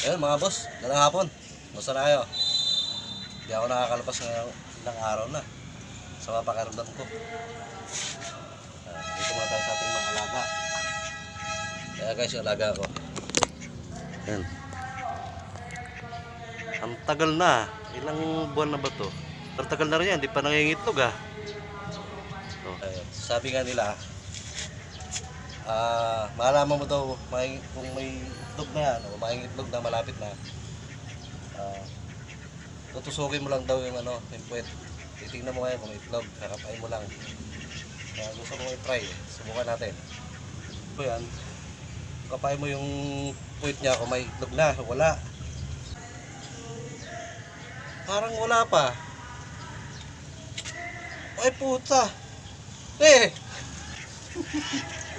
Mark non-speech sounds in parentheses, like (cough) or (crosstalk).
Ayun mga boss, dalang hapon. Musta na kayo? Hindi ako nakakalabas ng ilang araw na. Sa mapakaramdam ko. Ah, dito muna tayo sa ating mga alaga. Kaya guys, yung alaga ko. Yan. Ang tagal na. Ilang buwan na ba to? Ang tagal na rin yan. Hindi pa nangingitlog ah. Oh. Ayun. Sabi nga nila, ah, malaman mo daw may, kung may itlog na yan, o may itlog na malapit na, ah, tutusukin mo lang daw yung ano, yung puwet. Titingnan mo ngayon kung may itlog, kakapay mo lang. Kaya gusto ko i-try, subukan natin. Ito yan, kapay mo yung puwet niya kung may itlog na, wala. Parang wala pa. Ay puta. Eh! (laughs)